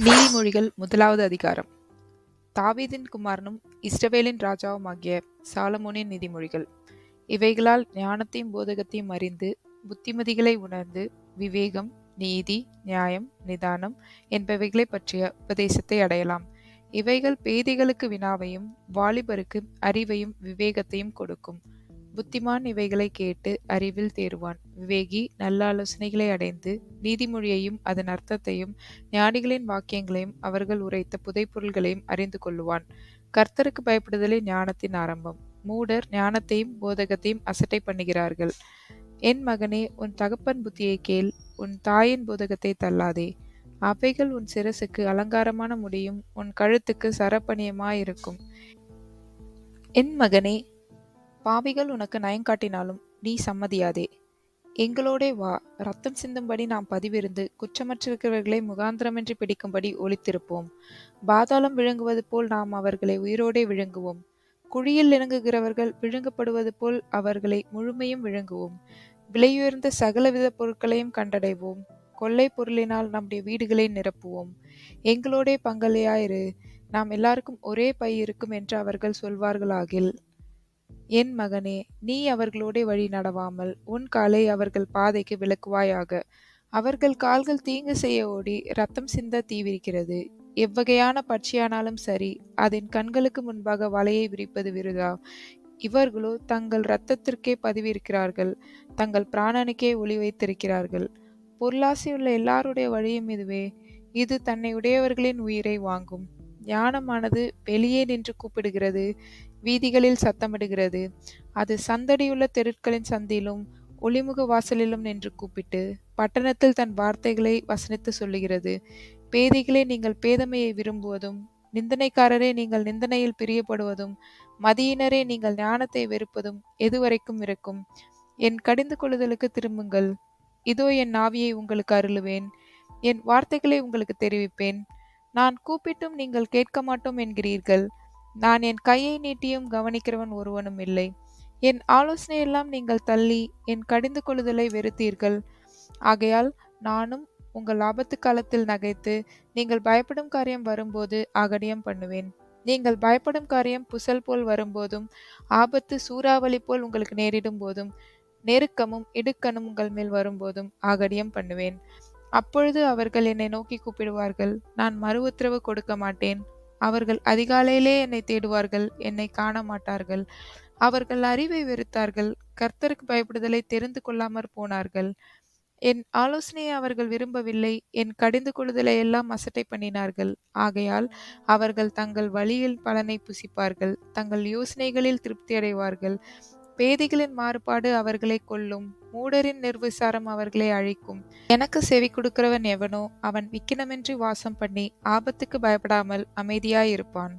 நீதிமொழிகள் முதலாவது அதிகாரம். தாவீதின் குமாரனும் இஸ்ரவேலின் ராஜாவுமாகிய சாலமோனின் நீதிமொழிகள். இவைகளால் ஞானத்தையும் போதகத்தையும் அறிந்து புத்திமதிகளை உணர்ந்து விவேகம் நீதி நியாயம் நிதானம் என்பவைகளை பற்றிய உபதேசத்தை அடையலாம். இவைகள் பேதைகளுக்கு வினாவையும் வாலிபருக்கு அறிவையும் விவேகத்தையும் கொடுக்கும். புத்திமான் இவைகளை கேட்டு அறிவில் தேறுவான். விவேகி நல்ல ஆலோசனைகளை அடைந்து நீதிமொழியையும் அதன் அர்த்தத்தையும் ஞானிகளின் வாக்கியங்களையும் அவர்கள் உரைத்த புதைப்பொருள்களையும் அறிந்து கொள்ளுவான். கர்த்தருக்கு பயப்படுதலே ஞானத்தின் ஆரம்பம். மூடர் ஞானத்தையும் போதகத்தையும் அசட்டை பண்ணுகிறார்கள். என் மகனே உன் தகப்பன் புத்தியை கேள். உன் தாயின் போதகத்தை தள்ளாதே. அவைகள் உன் சிரசுக்கு அலங்காரமான முடியும். உன் கழுத்துக்கு சரப்பணியமாயிருக்கும். என் மகனே பாவிகள் உனக்கு நயங்காட்டினாலும் நீ சம்மதியாதே. எங்களோடே வா. ரத்தம் சிந்தும்படி நாம் பதிவிருந்து குற்றமற்றிருக்கிறவர்களை முகாந்திரமின்றி பிடிக்கும்படி ஒழித்திருப்போம் பாதாளம் விழுங்குவது போல் நாம் அவர்களை உயிரோடே விழுங்குவோம். குழியில் இறங்குகிறவர்கள் விழுங்கப்படுவது போல் அவர்களை முழுமையும் விழுங்குவோம். விலையுயர்ந்த சகலவித பொருட்களையும் கண்டடைவோம். கொள்ளை பொருளினால் நம்முடைய வீடுகளை நிரப்புவோம். எங்களோடே பங்களியாயிரு நாம் எல்லாருக்கும் ஒரே பை இருக்கும் என்று அவர்கள் சொல்வார்களாகில். என் மகனே நீ அவர்களோடே வழி நடவாமல் உன் காலை அவர்கள் பாதைக்கு விளக்குவாயாக. அவர்கள் கால்கள் தீங்கு செய்ய ஓடி ரத்தம் சிந்த தீவிரிக்கிறது எவ்வகையான பட்சியானாலும் சரி அதன் கண்களுக்கு முன்பாக வலையை விரிப்பது விருதா? இவர்களோ தங்கள் இரத்தத்திற்கே பதிவிருக்கிறார்கள் தங்கள் பிராணனுக்கே ஒளி வைத்திருக்கிறார்கள். பொருளாசையுள்ள எல்லாருடைய வழியும் இதுவே. இது தன்னை உடையவர்களின் உயிரை வாங்கும். ஞானமானது வெளியே நின்று கூப்பிடுகிறது வீதிகளில் சத்தமிடுகிறது. அது சந்தடியுள்ள தெருட்களின் சந்திலும் ஒளிமுக வாசலிலும் நின்று கூப்பிட்டு பட்டணத்தில் தன் வார்த்தைகளை வசனித்து சொல்லுகிறது. பேதிகளே நீங்கள் பேதமையை விரும்புவதும் நிந்தனைக்காரரே நீங்கள் நிந்தனையில் பிரியப்படுவதும் மதியினரே நீங்கள் ஞானத்தை வெறுப்பதும் எதுவரைக்கும் இருக்கும். என் கடிந்து கொள்ளுதலுக்கு திரும்புங்கள். இதோ என் நாவியை உங்களுக்கு அருளுவேன். என் வார்த்தைகளை உங்களுக்கு தெரிவிப்பேன். நான் கூப்பிட்டும் நீங்கள் கேட்க மாட்டோம் என்கிறீர்கள். நான் என் கையை நீட்டியும் கவனிக்கிறவன் ஒருவனும் இல்லை. என் ஆலோசனையெல்லாம் நீங்கள் தள்ளி என் கடிந்து கொள்ளுதலை வெறுத்தீர்கள். ஆகையால் நானும் உங்கள் ஆபத்து காலத்தில் நகைத்து நீங்கள் பயப்படும் காரியம் வரும்போது அகடியம் பண்ணுவேன். நீங்கள் பயப்படும் காரியம் புசல் போல் வரும்போதும் ஆபத்து சூறாவளி போல் உங்களுக்கு நேரிடும் போதும் நெருக்கமும் இடுக்கணும் உங்கள் மேல் வரும்போதும் ஆகடியம் பண்ணுவேன். அப்பொழுது அவர்கள் என்னை நோக்கி கூப்பிடுவார்கள். நான் மறு உத்தரவு கொடுக்க மாட்டேன். அவர்கள் அதிகாலையிலே என்னை தேடுவார்கள். என்னை காண மாட்டார்கள். அவர்கள் அறிவை வெறுத்தார்கள். கர்த்தருக்கு பயப்படுதலை தெரிந்து கொள்ளாமற் போனார்கள். என் ஆலோசனையை அவர்கள் விரும்பவில்லை. என் கடிந்து கொள்ளுதலை எல்லாம் அசட்டை பண்ணினார்கள். ஆகையால் அவர்கள் தங்கள் வழியில் பலனை புசிப்பார்கள். தங்கள் யோசனைகளில் திருப்தி அடைவார்கள். பேதிகளின் மாறுபாடு அவர்களை கொல்லும். மூடரின் நிர்விசாரம் அவர்களை அழிக்கும். எனக்கு செவி கொடுக்கிறவன் எவனோ அவன் விக்கினமின்றி வாசம் பண்ணி ஆபத்துக்கு பயப்படாமல் அமைதியாயிருப்பான்